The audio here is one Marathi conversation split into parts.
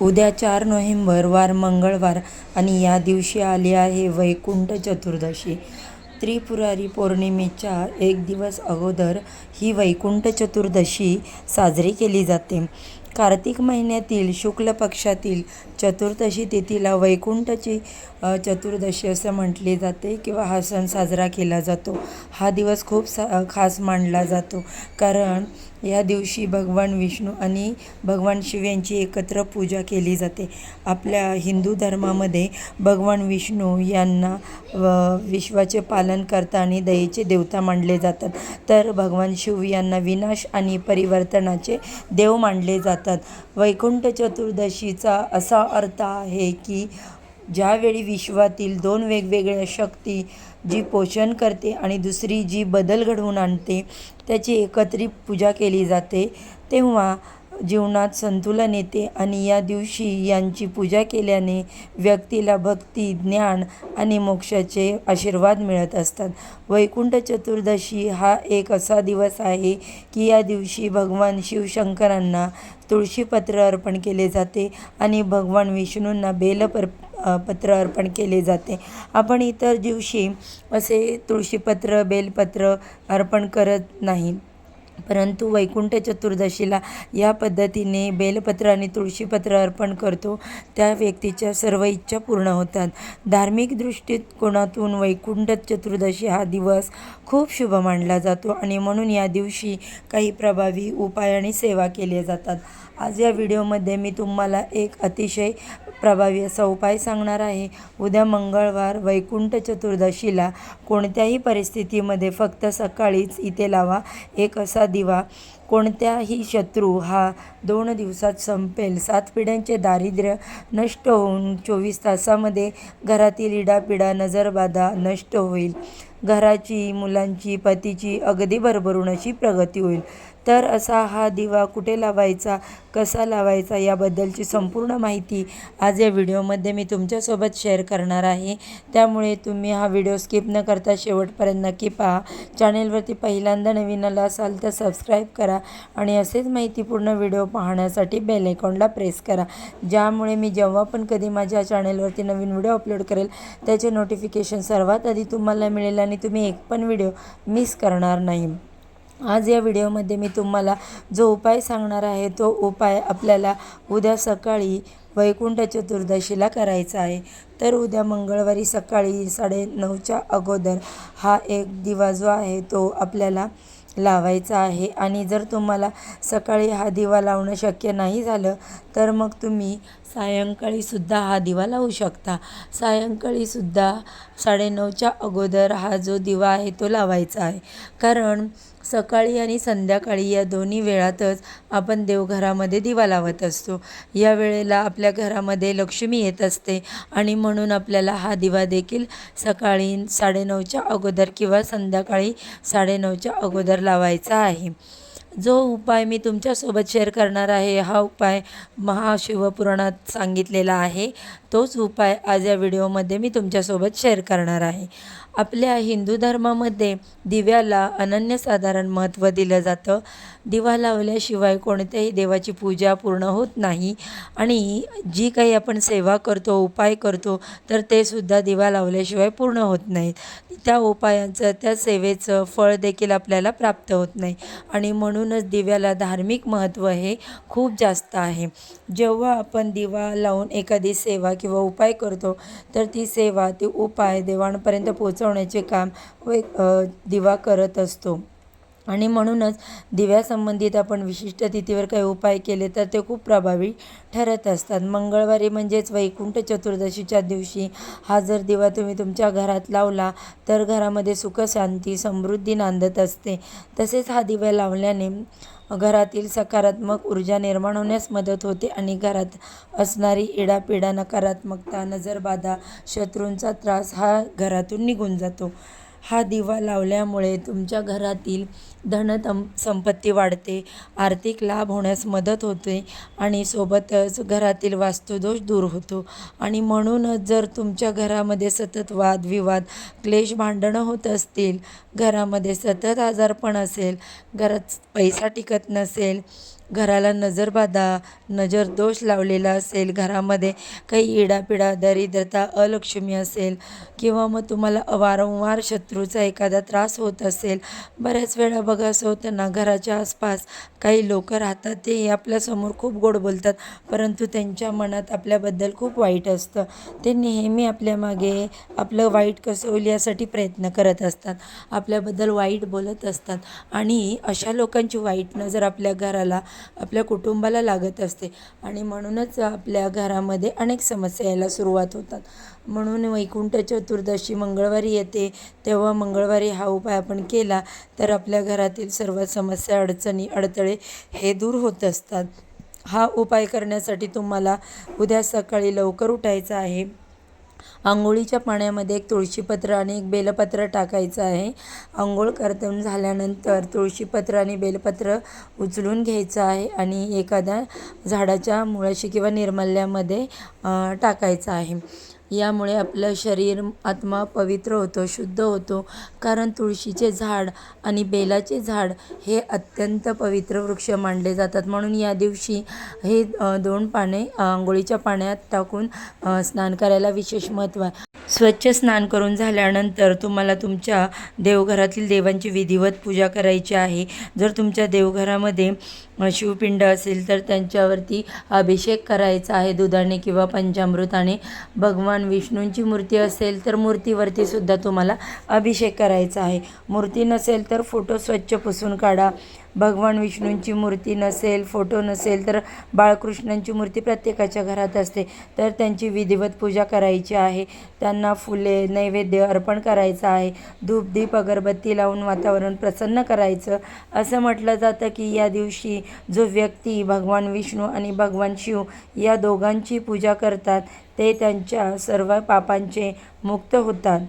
उद्या चार नोव्हेंबर वार मंगळवार आणि या दिवशी आली आहे वैकुंठ चतुर्दशी. त्रिपुरारी पौर्णिमेच्या एक दिवस अगोदर ही वैकुंठ चतुर्दशी साजरी केली जाते. कार्तिक महिन्यातील शुक्ल पक्षातील चतुर्दशी तिथीला वैकुंठची चतुर्दशी असं म्हटले जाते किंवा हा सण साजरा केला जातो. हा दिवस खूप सा खास मानला जातो. कारण या दिवशी भगवान विष्णू आणि भगवान शिव यांची एकत्र पूजा केली जाते. आपल्या हिंदू धर्मामध्ये भगवान विष्णू यांना व विश्वाचे पालन करता आणि दयेचे देवता मानले जातात. तर भगवान शिव यांना विनाश आणि परिवर्तनाचे देव मानले जातात. वैकुंठ चतुर्दशीचा असा अर्थ आहे की ज्यावेळी विश्वातील दोन वेगवेगळ्या शक्ती जी पोषण करते आणि दुसरी जी बदल घडवून आणते त्याची एकत्रित पूजा केली जाते तेव्हा जीवनात संतुलन येते आणि या दिवशी यांची पूजा केल्याने व्यक्तीला भक्ती ज्ञान आणि मोक्षाचे आशीर्वाद मिळत असतात. वैकुंठ चतुर्दशी हा एक असा दिवस आहे की या दिवशी भगवान शिवशंकरांना तुळशीपत्र अर्पण केले जाते आणि भगवान विष्णूंना बेलपर पत्र अर्पण केले जाते. आपण इतर दिवशी असे तुळशीपत्र बेलपत्र अर्पण करत नाही. परंतु वैकुंठ चतुर्दशीला या पद्धतीने बेलपत्र आणि तुळशीपत्र अर्पण करतो. त्या व्यक्तीच्या सर्व इच्छा पूर्ण होतात. धार्मिक दृष्टिकोनातून वैकुंठ चतुर्दशी हा दिवस खूप शुभ मानला जातो आणि म्हणून या दिवशी काही प्रभावी उपाय आणि सेवा केल्या जातात. आज या व्हिडिओमध्ये मी तुम्हाला एक अतिशय प्रभावी असा उपाय सांगणार आहे. उद्या मंगळवार वैकुंठ चतुर्दशीला कोणत्याही परिस्थितीमध्ये फक्त सकाळीच इथे लावा. एक असा दिवा. कोणत्याही शत्रू हा दोन दिवसात संपेल. सात पिढ्यांचे दारिद्र्य नष्ट होऊन चोवीस तासामध्ये घरातील इडापिडा नजरबाधा नष्ट होईल. घराची मुलांची पतीची अगदी भरभरून अशी प्रगती होईल. तर असा हा दिवा कुठे लावायचा कसा लावायचा याबद्दलची संपूर्ण माहिती आज या व्हिडिओमध्ये मी तुमच्यासोबत शेअर करणार आहे. त्यामुळे तुम्ही हा व्हिडिओ स्किप न करता शेवटपर्यंत नक्की पहा. चॅनेलवरती पहिल्यांदा नवीन आला असाल तर सबस्क्राईब करा आणि असेच माहितीपूर्ण व्हिडिओ पाहण्यासाठी बेल आयकॉनला प्रेस करा. ज्यामुळे मी जेव्हा पण कधी माझ्या चॅनेलवरती नवीन व्हिडिओ अपलोड करेल त्याचे नोटिफिकेशन सर्वात आधी तुम्हाला मिळेल आणि तुम्ही एक पण व्हिडिओ मिस करणार नाही. आज या व्हिडिओमध्ये मी तुम्हाला जो उपाय सांगणार आहे तो उपाय आपल्याला उद्या सकाळी वैकुंठ चतुर्दशीला करायचा आहे. तर उद्या मंगळवारी सकाळी साडे नऊच्या अगोदर हा एक दिवा जो आहे तो आपल्याला लावायचा आहे. आणि जर तुम्हाला सकाळी हा दिवा लावणं शक्य नाही झालं तर मग तुम्ही सायंकाळीसुद्धा हा दिवा लावू शकता. सायंकाळीसुद्धा साडेनऊच्या अगोदर हा जो दिवा आहे तो लावायचा आहे. कारण सकाळी आणि संध्याकाळी या दोन्ही वेळातच आपण देवघरामध्ये दिवा लावत असतो. या वेळेला आपल्या घरामध्ये लक्ष्मी येत असते आणि म्हणून आपल्याला हा दिवा देखील सकाळी साडेनऊच्या अगोदर किंवा संध्याकाळी साडेनऊच्या अगोदर लावायचा आहे. जो उपाय मी तुमच्यासोबत शेअर करणार आहे हा उपाय महाशिवपुराणात सांगितलेला आहे. तोच उपाय आज या व्हिडिओमध्ये मी तुमच्यासोबत शेअर करणार आहे. आपल्या हिंदू धर्मामध्ये दिव्याला अनन्यसाधारण महत्त्व दिलं जातं. दिवा लावल्याशिवाय कोणत्याही देवाची पूजा पूर्ण होत नाही. आणि जी काही आपण सेवा करतो उपाय करतो तर ते सुद्धा दिवा लावल्याशिवाय पूर्ण होत नाहीत. त्या उपायांचं त्या सेवेचं फळ देखील आपल्याला प्राप्त होत नाही. आणि म्हणून म्हणूनच दिव्याला धार्मिक महत्त्व हे खूप जास्त आहे. जेव्हा आपण दिवा लावून एखादी सेवा किंवा उपाय करतो तर ती सेवा ती उपाय देवांपर्यंत पोचवण्याचे काम एक, दिवा करत असतो. आणि म्हणूनच दिव्यासंबंधित आपण विशिष्ट तिथीवर काही उपाय केले तर ते खूप प्रभावी ठरत असतात. मंगळवारी म्हणजेच वैकुंठ चतुर्दशीच्या दिवशी हा जर दिवा तुम्ही तुमच्या घरात लावला तर घरामध्ये सुख शांती समृद्धी नांदत असते. तसेच हा दिवा लावल्याने घरातील सकारात्मक ऊर्जा निर्माण होण्यास मदत होते आणि घरात असणारी इडापिडा नकारात्मकता नजरबाधा शत्रूंचा त्रास हा घरातून निघून जातो. हा दिवा लावल्यामुळे तुमच्या घरातील धनतम संपत्ती वाढते आर्थिक लाभ होण्यास मदत होते आणि सोबतच घरातील वास्तुदोष दूर होतो. आणि म्हणूनच जर तुमच्या घरामध्ये सतत वादविवाद क्लेश भांडणं होत असतील घरामध्ये सतत आजारपण असेल घरात पैसा टिकत नसेल घराला नजरबाधा नजरदोष लावलेला असेल घरामध्ये काही इडापिडा दरिद्रता अलक्ष्मी असेल किंवा मग तुम्हाला वारंवार शत्रूचा एखादा त्रास होत असेल बऱ्याच वेळा बघा असं होतं ना घराच्या आसपास काही लोक राहतात ते आपल्यासमोर खूप गोड बोलतात परंतु त्यांच्या मनात आपल्याबद्दल खूप वाईट असतं. ते नेहमी आपल्या मागे आपलं वाईट कसं यासाठी प्रयत्न करत असतात आपल्याबद्दल वाईट बोलत असतात आणि अशा लोकांची वाईट नजर आपल्या घराला आपल्या कुटुंबाला लागत असते. आणि म्हणूनच आपल्या घरामध्ये अनेक समस्या यायला सुरुवात होतात. म्हणून वैकुंठ चतुर्दशी मंगळवारी येते. तेव्हा मंगळवारी हा उपाय आपण केला तर आपल्या घरातील सर्व समस्या अडचणी अडथळे हे दूर होत असतात. हा उपाय करण्यासाठी तुम्हाला उद्या सकाळी लवकर उठायचं आहे. आंघोळीच्या पाण्यामध्ये एक तुळशीपत्र आणि एक बेलपत्र टाकायचं आहे. आंघोळ करतून झाल्यानंतर तुळशीपत्र आणि बेलपत्र उचलून घ्यायचं आहे आणि एखाद्या झाडाच्या मुळाशी किंवा निर्मल्यामध्ये टाकायचं आहे. यामुळे आपलं शरीर आत्मा पवित्र होतो शुद्ध होतो. कारण तुळशीचे झाड आणि बेलाचे झाड हे अत्यंत पवित्र वृक्ष मानले जातात. म्हणून या दिवशी हे दोन पाने आंघोळीच्या पाण्यात टाकून स्नान करायला विशेष महत्त्व आहे. स्वच्छ स्नान करून झाल्यानंतर तुम्हाला तुमच्या देवघरातील देवांची विधिवत पूजा करायची आहे. जर तुमच्या देवघरामध्ये शिवपिंड असेल तर त्यांच्यावरती अभिषेक करायचा आहे दुधाने किंवा पंचामृताने. भगवान विष्णूंची मूर्ती असेल तर मूर्तीवरती सुद्धा तुम्हाला अभिषेक करायचा आहे. मूर्ती नसेल तर फोटो स्वच्छ पुसून काढा. भगवान विष्णूंची मूर्ती नसेल फोटो नसेल तर बाळकृष्णांची मूर्ती प्रत्येकाच्या घरात असते. तर त्यांची विधिवत पूजा करायची आहे. त्यांना फुले नैवेद्य अर्पण करायचं आहे. धूपदीप अगरबत्ती लावून वातावरण प्रसन्न करायचं. असं म्हटलं जातं की या दिवशी जो व्यक्ती भगवान विष्णू आणि भगवान शिव या दोघांची पूजा करतात ते त्यांच्या सर्व पापांचे मुक्त होतात.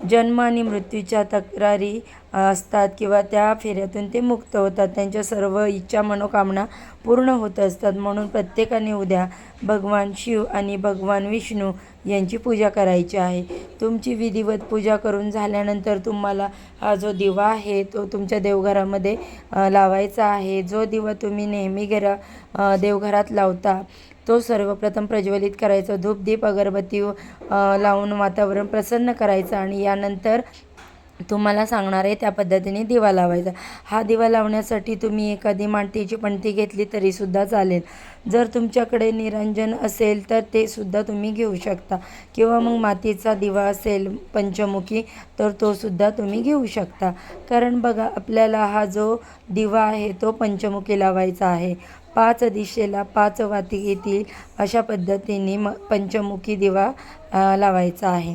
जन्म आणि मृत्यूच्या तक्रारी असतात किंवा त्या फेऱ्यातून ते मुक्त होतात. त्यांच्या सर्व इच्छा मनोकामना पूर्ण होत असतात. म्हणून प्रत्येकाने उद्या भगवान शिव आणि भगवान विष्णू यांची पूजा करायची आहे. तुमची विधिवत पूजा करून झाल्यानंतर तुम्हाला हा जो दिवा आहे तो तुमच्या देवघरामध्ये लावायचा आहे. जो दिवा तुम्ही नेहमी घरा देवघरात लावता तो सर्वप्रथम प्रज्वलित करायचा. धूप दीप अगरबत्ती लावून वातावरण प्रसन्न करायचं आणि यानंतर तुम्हाला सांगणार आहे त्या पद्धतीने दिवा लावायचा. हा दिवा लावण्यासाठी तुम्ही एखादी मातीची पणती घेतली तरीसुद्धा चालेल. जर तुमच्याकडे निरंजन असेल तर ते सुद्धा तुम्ही घेऊ शकता. किंवा मग मातीचा दिवा असेल पंचमुखी तर तो सुद्धा तुम्ही घेऊ शकता. कारण बघा आपल्याला हा जो दिवा आहे तो पंचमुखी लावायचा आहे. पाच दिशेला पाच वाती येतील अशा पद्धतीने म पंचमुखी दिवा लावायचा आहे.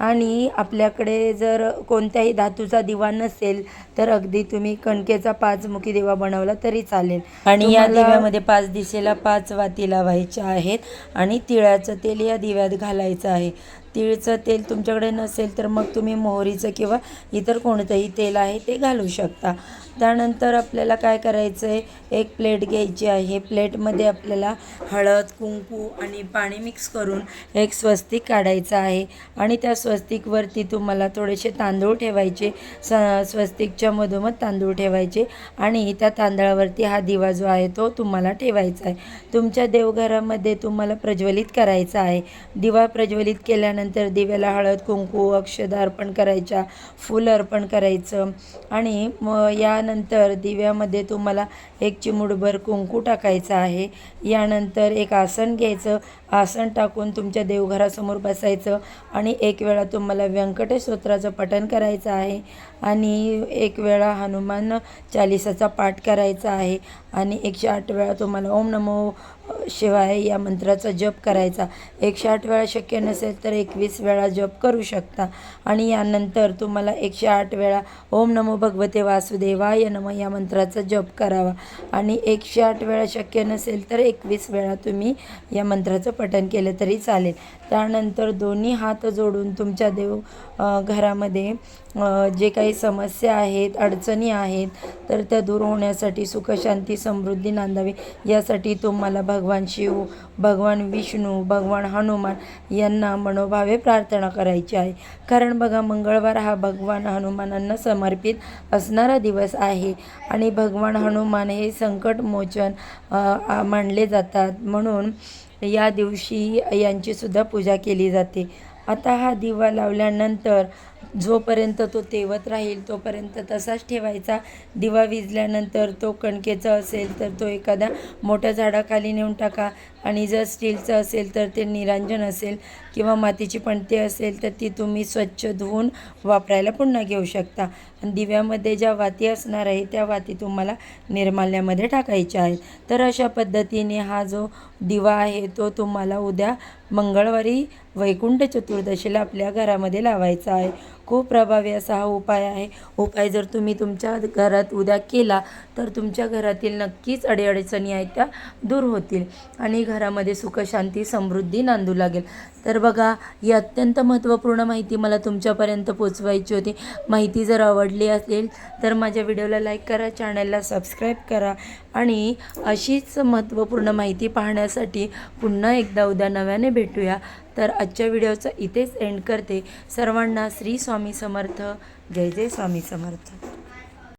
आणि आपल्याकडे जर कोणत्याही धातूचा दिवा नसेल तर अगदी तुम्ही कणकेचा पाचमुखी दिवा बनवला तरी चालेल. आणि या दिव्यामध्ये पाच दिशेला पाच वाती लावायच्या आहेत आणि तिळाचं तेल या दिव्यात घालायचं आहे. तिळचं तेल तुमच्याकडे नसेल तर मग तुम्ही मोहरीचं किंवा इतर कोणतंही तेल आहे ते घालू शकता. त्यानंतर आपल्याला काय करायचं आहे एक प्लेट घ्यायची आहे. प्लेटमध्ये आपल्याला हळद कुंकू आणि पाणी मिक्स करून एक स्वस्तिक काढायचं आहे. आणि त्या स्वस्तिकवरती तुम्हाला थोडेसे तांदूळ ठेवायचे. स स्वस्तिकच्या मधोमध तांदूळ ठेवायचे. आणि त्या तांदळावरती हा दिवा जो आहे तो तुम्हाला ठेवायचा आहे. तुमच्या देवघरामध्ये तुम्हाला प्रज्वलित करायचा आहे. दिवा प्रज्वलित केल्यानंतर त्यानंतर दिव्याला हळद कुंकू अक्षदा अर्पण करायच्या फूल अर्पण करायचं. आणि मग यानंतर दिव्यामध्ये तुम्हाला एक चिमुडभर कुंकू टाकायचं आहे. यानंतर एक आसन घ्यायचं. आसन टाकून तुमच्या देवघरासमोर बसायचं. आणि एक वेळा तुम्हाला व्यंकटेश स्तोत्राचं पठण करायचं आहे. आणि एक वेळा हनुमान चालिसाचा पाठ करायचा आहे. आणि एकशे आठ वेळा तुम्हाला ओम नमो शिवाय या मंत्राचा जप करायचा. एकशे आठ वेळा शक्य नसेल तर एकवीस वेळा जप करू शकता. आणि यानंतर तुम्हाला एकशे आठ वेळा ओम नमो भगवते वासुदेवाय नम या मंत्राचा जप करावा. आणि एकशे आठ वेळा शक्य नसेल तर एकवीस वेळा तुम्ही या मंत्राचं पठण केलं तरी चालेल. त्यानंतर दोन्ही हात जोडून तुमच्या देव घरामध्ये जे काही समस्या आहेत अडचणी आहेत तर त्या दूर होण्यासाठी सुखशांती समृद्धी नांदावी. यासाठी तुम्हाला भगवान शिव भगवान विष्णू भगवान हनुमान यांना मनोभावे प्रार्थना करायची आहे. कारण बघा मंगळवार हा भगवान हनुमानांना समर्पित असणारा दिवस आहे आणि भगवान हनुमान हे संकटमोचन मानले जातात. म्हणून या दिवशी यांची सुद्धा पूजा केली जाते. आता हा दिवा लावल्यानंतर जोपर्यंत तो तेवत राहील तोपर्यंत तसाच ठेवायचा. दिवा विजल्यानंतर तो कणकेचा असेल तर तो एखाद्या मोठ्या झाडाखाली नेऊन टाका आणि जर स्टीलचं असेल तर ते निरांजन असेल. किंवा मातीची पणती असेल तर ती तुम्ही स्वच्छ धुवून वापरायला पुन्हा घेऊ शकता. आणि दिव्यामध्ये ज्या वाती असणार आहे त्या वाती तुम्हाला निर्माल्यामध्ये टाकायच्या आहेत. तर अशा पद्धतीने हा जो दिवा आहे तो तुम्हाला उद्या मंगळवारी वैकुंठ चतुर्दशीला आपल्या घरामध्ये लावायचा आहे. खूप प्रभावी असा हा उपाय आहे. उपाय जर तुम्ही तुमच्या घरात उद्या केला तर तुमच्या घरातील नक्कीच अडीअडचणी आहेत त्या दूर होतील आणि घरामध्ये सुखशांती समृद्धी नांदू लागेल. तर बघा ही अत्यंत महत्त्वपूर्ण माहिती मला तुमच्यापर्यंत पोचवायची होती. माहिती जर आवडली असेल तर माझ्या व्हिडिओला लाईक करा चॅनलला सबस्क्राईब करा. आणि अशीच महत्त्वपूर्ण माहिती पाहण्यासाठी पुन्हा एकदा उद्या नव्याने भेटूया. तर आजच्या व्हिडिओचं इथेच एंड करते. सर्वांना श्री स्वामी समर्थ. जय जय स्वामी समर्थ.